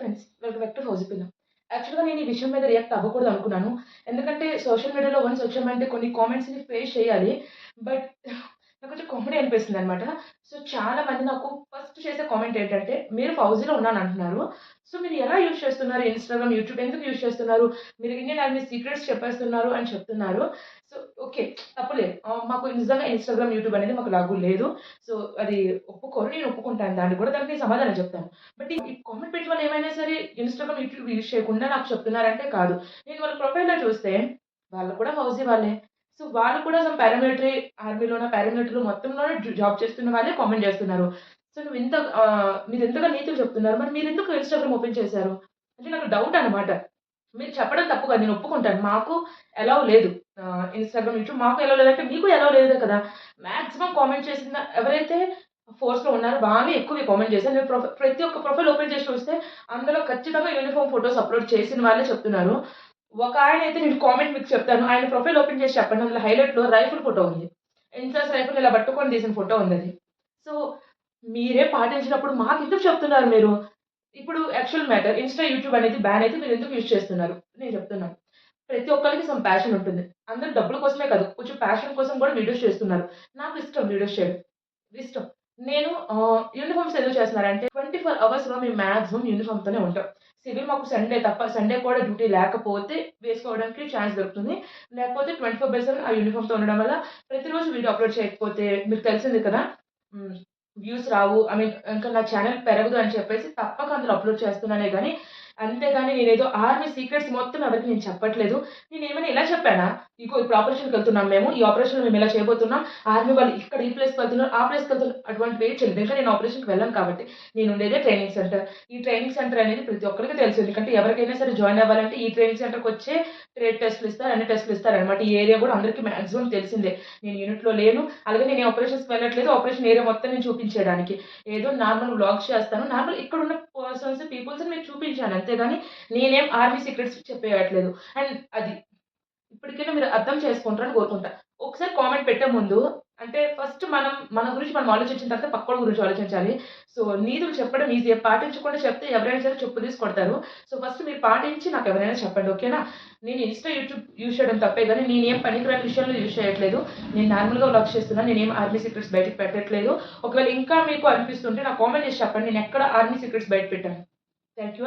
Friends welcome back to house పిల్ల యాక్చువల్గా నేను ఈ విషయం మీద రియాక్ట్ అవ్వకూడదు అనుకున్నాను. ఎందుకంటే సోషల్ మీడియాలో వన్స్ వచ్చామంటే కొన్ని కామెంట్స్ని ఫేస్ చేయాలి. బట్ నాకు కొంచెం కామెడీ అనిపిస్తుంది అనమాట సో చాలా మంది నాకు ఫస్ట్ చేసే కామెంట్ ఏంటంటే మీరు ఫౌజీలో ఉన్నాను అంటున్నారు సో మీరు ఎలా యూజ్ చేస్తున్నారు ఇన్స్టాగ్రామ్ యూట్యూబ్ ఎందుకు యూజ్ చేస్తున్నారు? మీరు ఇండియన్ ఆర్మీ సీక్రెట్స్ చెప్పేస్తున్నారు అని చెప్తున్నారు. సో ఓకే తప్పులేదు మాకు నిజంగా ఇన్స్టాగ్రామ్ యూట్యూబ్ అనేది మాకు లాగు లేదు. సో అది ఒప్పుకోరు నేను ఒప్పుకుంటాను. దాన్ని కూడా దానికి నేను సమాధానం చెప్తాను. బట్ ఈ కామెంట్ పెట్టి వాళ్ళు ఏమైనా సరే ఇన్స్టాగ్రామ్ యూట్యూబ్ యూజ్ చేయకుండా నాకు చెప్తున్నారంటే కాదు. నేను వాళ్ళ ప్రొఫైల్లో చూస్తే వాళ్ళు కూడా ఫౌజీ వాళ్ళే. సో వాళ్ళు కూడా సమ్ పారామిలిటరీ ఆర్మీలోన పారామిలిటరీలో మొత్తంలోనే జాబ్ చేస్తున్న వాళ్ళే కామెంట్ చేస్తున్నారు. సో నువ్వు ఇంత మీరు ఎంతగా నీతులు చెప్తున్నారు మరి మీరు ఎందుకు ఇన్స్టాగ్రామ్ ఓపెన్ చేశారు? అంటే నాకు డౌట్ అనమాట మీరు చెప్పడం తప్పు కదా నేను ఒప్పుకుంటాను. మాకు ఎలా లేదు. ఇన్స్టాగ్రామ్ యూట్యూబ్ మాకు ఎలా లేదంటే మీకు ఎలా లేదు కదా. మ్యాక్సిమం కామెంట్ చేసిన ఎవరైతే ఫోర్స్లో ఉన్నారో వాళ్ళే ఎక్కువ కామెంట్ చేశారు. నేను ప్రొఫై ప్రతి ఒక్క ప్రొఫైల్ ఓపెన్ చేసి చూస్తే అందులో ఖచ్చితంగా యూనిఫామ్ ఫొటోస్ అప్లోడ్ చేసిన వాళ్ళే చెప్తున్నారు. ఒక ఆయన అయితే నేను కామెంట్ మీకు చెప్తాను. ఆయన ప్రొఫైల్ ఓపెన్ చేసి చెప్పండి. అందులో హైలైట్లో రైఫుల్ ఫోటో ఉంది. ఇన్సాస్ రైఫుల్ ఇలా పట్టుకొని తీసిన ఫోటో ఉంది అది. సో మీరే పాటించినప్పుడు మాకు ఎందుకు చెప్తున్నారు మీరు? ఇప్పుడు యాక్చువల్ మ్యాటర్ ఇన్స్టా యూట్యూబ్ అనేది బ్యాన్ అయితే మీరు ఎందుకు యూజ్ చేస్తున్నారు? నేను చెప్తున్నాను. ప్రతి ఒక్కరికి సమ్ ప్యాషన్ ఉంటుంది. అందరూ డబ్బుల కోసమే కాదు కొంచెం ప్యాషన్ కోసం కూడా వీడియోస్ చేస్తున్నారు. నాకు ఇష్టం వీడియోస్ చేయడం. ఇష్టం. నేను యూనిఫామ్స్ ఎందుకు చేస్తున్నారంటే ట్వంటీ ఫోర్ అవర్స్లో మేము మ్యాక్సిమం యూనిఫామ్తోనే ఉంటాం. సివిల్ మాకు సండే తప్ప సండే కూడా డ్యూటీ లేకపోతే వేసుకోవడానికి ఛాన్స్ దొరుకుతుంది. లేకపోతే ట్వంటీ ఫోర్ బై సెవెన్ ఆ యూనిఫామ్తో ఉండడం వల్ల ప్రతిరోజు వీడియో అప్లోడ్ చేయకపోతే మీకు తెలిసింది కదా? Views Rao. ఐ మీన్ ఇంకా నా ఛానల్ పెరగదు అని చెప్పేసి తప్పక అందులో అప్లోడ్ చేస్తున్నానే కానీ అంతేగాని నేనేదో ఆర్మీ సీక్రెట్స్ మొత్తం ఎవరికి నేను చెప్పట్లేదు. నేను ఏమైనా ఇలా చెప్పానా? ఇగో ఇప్పుడు ఆపరేషన్కి వెళ్తున్నాం మేము. ఈ ఆపరేషన్ మేము ఇలా చేయబోతున్నాం? ఆర్మీ వాళ్ళు ఇక్కడ ఈ ప్లేస్కి వెళ్తున్నారు ఆ ప్లేస్కి వెళ్తున్నారు. అటువంటి వెయిట్ చేయలేదు. ఇంకా నేను ఆపరేషన్కి వెళ్ళాను కాబట్టి నేను ఉండేదే ట్రైనింగ్ సెంటర్. ఈ ట్రైనింగ్ సెంటర్ అనేది ప్రతి ఒక్కరికి తెలుసు. ఎందుకంటే ఎవరికైనా సరే జాయిన్ అవ్వాలంటే ఈ ట్రైనింగ్ సెంటర్కి వచ్చే ట్రేడ్ టెస్ట్లు ఇస్తారు అన్ని టెస్ట్లు ఇస్తారు అనమాట ఈ ఏరియా కూడా అందరికీ మాక్సిమం తెలిసిందే. నేను యూనిట్లో లేను. అలాగే నేను ఆపరేషన్స్కి వెళ్ళట్లేదు. ఆపరేషన్ ఏరియా మొత్తం నేను చూపించడానికి ఏదో నార్మల్ వ్లాగ్స్ చేస్తాను. నార్మల్ ఇక్కడ ఉన్న పర్సన్స్ పీపుల్స్ నేను చూపించాను అంతేగాని నేనేం ఆర్మీ సీక్రెట్స్ చెప్పేయట్లేదు. అండ్ అది ఇప్పటికైనా మీరు అర్థం చేసుకుంటారని కోరుకుంటా. ఒకసారి కామెంట్ పెట్టే ముందు అంటే ఫస్ట్ మనం మన గురించి మనం ఆలోచించిన తర్వాత పక్కన గురించి ఆలోచించాలి. సో నీతులు చెప్పడం ఈజీ పాటించకుండా చెప్తే ఎవరైనా సరే చెప్పు తీసుకొడతారు సో ఫస్ట్ మీరు పాటించి నాకు ఎవరైనా చెప్పండి ఓకేనా నేను ఇన్స్టా యూట్యూబ్ యూజ్ చేయడం తప్పే కానీ నేనేం పనికిరాని విషయంలో యూజ్ చేయట్లేదు. నేను నార్మల్గా వ్లాగ్ చేస్తున్నాను నేనేం ఆర్మీ సీక్రెట్స్ బయటకు పెట్టట్లేదు. ఒకవేళ ఇంకా మీకు అనిపిస్తుంటే నా కామెంట్ చేసి చెప్పండి. నేను ఎక్కడ ఆర్మీ సీక్రెట్స్ బయట పెట్టాను. Thank you